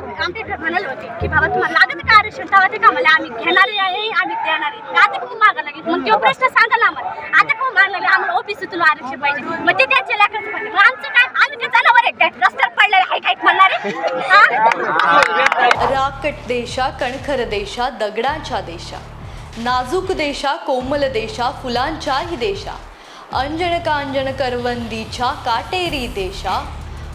म्हणाले होते की बाबा तुम्हाला लागत का आरक्षण? तेव्हा ते आम्ही घेणारे आहे आम्ही देणार आहे. आता लागेल. मग तो प्रश्न सांगायला आम्हाला. आता आम्हाला तुला आरक्षण पाहिजे. मग ते त्यांच्या पाहिजे मग आमचं काय? आम्ही जनावर आहे रस्त्यावर आहे काय म्हणणारे राकट देशा कणखर देशा दगडांच्या देशा. नाजूक देशा कोमल देशा फुलांच्याही देशा. अंजन कांजन करवंदीच्या काटेरी देशा.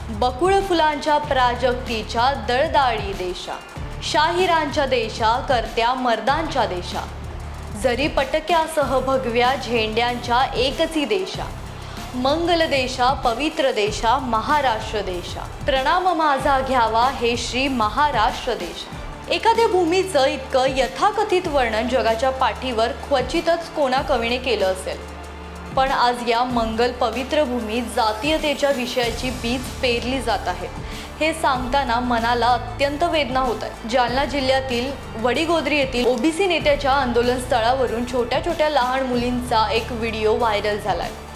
बकुळ फुलांच्या प्राजक्तीच्या दळदाळी देशा शाहिरांच्या देशा करत्या मर्दांच्या देशा. जरी पटक्यासह भगव्या झेंड्यांच्या एकची देशा मंगल देशा पवित्र देशा महाराष्ट्र देशा. प्रणाम माझा घ्यावा हे श्री महाराष्ट्र देशा. एखाद्या भूमीचं इतकं यथाकथित वर्णन जगाच्या पाठीवर क्वचितच कोणा कवीने केलं असेल. पण आज या मंगल पवित्र भूमीत जातीयतेच्या विषयाची बीज पेरली जात आहेत हे सांगताना मनाला अत्यंत वेदना होत आहे. जालना जिल्ह्यातील वडीगोद्री येथील ओबीसी नेत्याच्या आंदोलन स्थळावरून छोट्या छोट्या लहान मुलींचा एक व्हिडिओ व्हायरल झाला आहे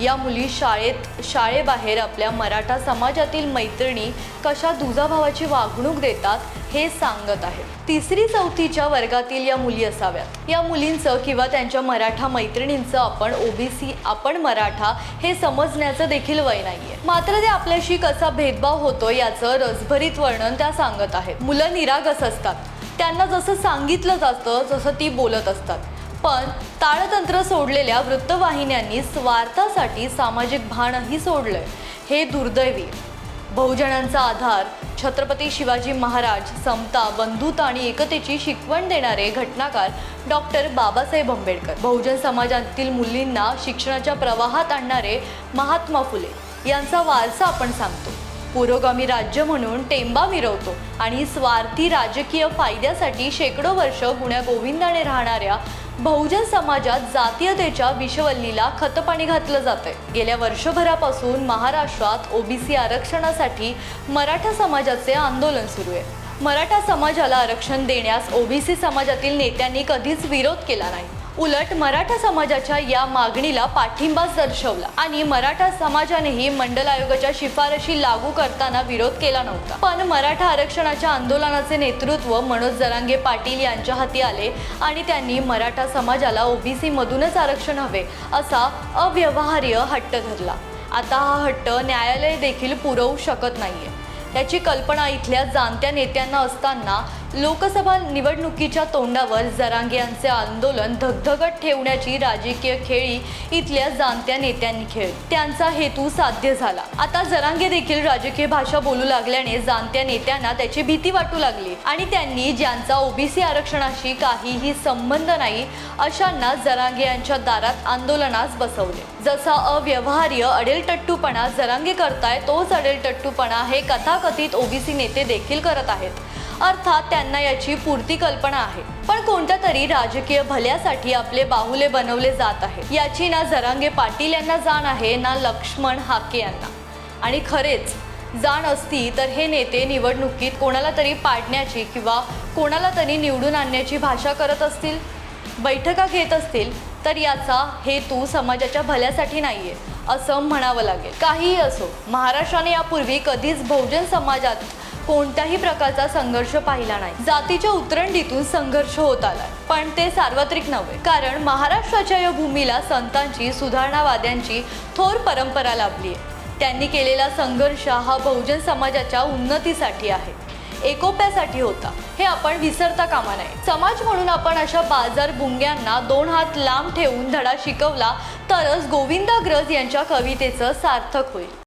या मुली शाळेत शाळेबाहेर आपल्या मराठा समाजातील मैत्रिणी कशा दुजाभावाची वागणूक देतात हे सांगत आहेत. तिसरी चौथीच्या वर्गातील या मुली असाव्यात. या मुलींचं किंवा त्यांच्या मराठा मैत्रिणींचं आपण ओबीसी आपण मराठा हे समजण्याचं देखील वय नाहीये. मात्र ते आपल्याशी कसा भेदभाव होतो याचं रसभरीत वर्णन त्या सांगत आहेत. मुलं निरागस असतात. त्यांना जसं सांगितलं जातं जसं ती बोलत असतात. पण ताळतंत्र सोडलेल्या वृत्तवाहिन्यांनी स्वार्थासाठी सामाजिक भानही सोडलंय. हे दुर्दैवी. बहुजनांचा आधार छत्रपती शिवाजी महाराज समता बंधुता आणि एकतेची शिकवण देणारे घटनाकार डॉक्टर बाबासाहेब आंबेडकर. बहुजन समाजातील मुलींना शिक्षणाच्या प्रवाहात आणणारे महात्मा फुले. यांचा वारसा आपण सांगतो. पुरोगामी राज्य म्हणून टेंबा मिरवतो आणि स्वार्थी राजकीय फायद्यासाठी शेकडो वर्ष गुण्या गोविंदाने राहणाऱ्या बहुजन समाजात जातीयतेच्या विषवल्लीला खतपाणी घातलं जातंय. गेल्या वर्षभरापासून महाराष्ट्रात ओबीसी आरक्षणासाठी मराठा समाजाचे आंदोलन सुरू आहे. मराठा समाजाला आरक्षण देण्यास ओबीसी समाजातील नेत्यांनी कधीच विरोध केला नाही. उलट मराठा समाजाच्या या मागणीला पाठिंबाच दर्शवला आणि मराठा समाजानेही मंडल आयोगाच्या शिफारशी लागू करताना विरोध केला नव्हता. पण मराठा आरक्षणाच्या आंदोलनाचे नेतृत्व मनोज जरांगे पाटील यांच्या हाती आले आणि त्यांनी मराठा समाजाला ओबीसी मधूनच आरक्षण हवे असा अव्यवहार्य हट्ट धरला. आता हा हट्ट न्यायालय देखील पुरवू शकत नाहीये. याची कल्पना इथल्या जाणत्या नेत्यांना असताना लोकसभा निवडणुकीच्या तोंडावर जरांगे यांचे आंदोलन धगधगत ठेवण्याची राजकीय खेळी इथल्या जाणत्या नेत्यांनी खेळ त्यांचा हेतू साध्य झाला. आता जरांगे देखील राजकीय भाषा बोलू लागल्याने जाणत्या नेत्यांना त्याची भीती वाटू लागली. आणि त्यांनी ज्यांचा ओबीसी आरक्षणाशी काहीही संबंध नाही अशांना जरांगे यांच्या दारात आंदोलनास बसवले. जसा अव्यवहार्य अडेलटट्टूपणा जरांगे करताय तोच अडेलटट्टूपणा हे कथाकथित ओबीसी नेते देखील करत आहेत. अर्थात त्यांना याची पूर्ती कल्पना आहे. पण कोणत्या तरी राजकीय भल्यासाठी आपले बाहुले बनवले जात आहे. याची ना जरांगे पाटील यांना जाण आहे ना लक्ष्मण हाके यांना. आणि खरेच जाण असती तर हे नेते निवडणुकीत कोणाला तरी पाडण्याची किंवा कोणाला तरी निवडून आणण्याची भाषा करत असतील? बैठका घेत असतील तर याचा हेतू समाजाच्या भल्यासाठी नाहीये असं म्हणावं लागेल. काहीही असो महाराष्ट्राने यापूर्वी कधीच बहुजन समाजात कोणत्याही प्रकारचा संघर्ष पाहिला नाही. जातीच्या उतरंडीतून संघर्ष होत आला. पण ते सार्वत्रिक नव्हे. कारण महाराष्ट्राच्या या भूमीला संतांची सुधारणावाद्यांची थोर परंपरा लाभली आहे त्यांनी केलेला संघर्ष हा बहुजन समाजाच्या उन्नतीसाठी आहे. एकोप्यासाठी होता. हे आपण विसरता कामा नये. समाज म्हणून आपण अशा बाजार बुंग्यांना दोन हात लांब ठेवून धडा शिकवला तरच गोविंदाग्रज यांच्या कवितेचं सार्थक होईल.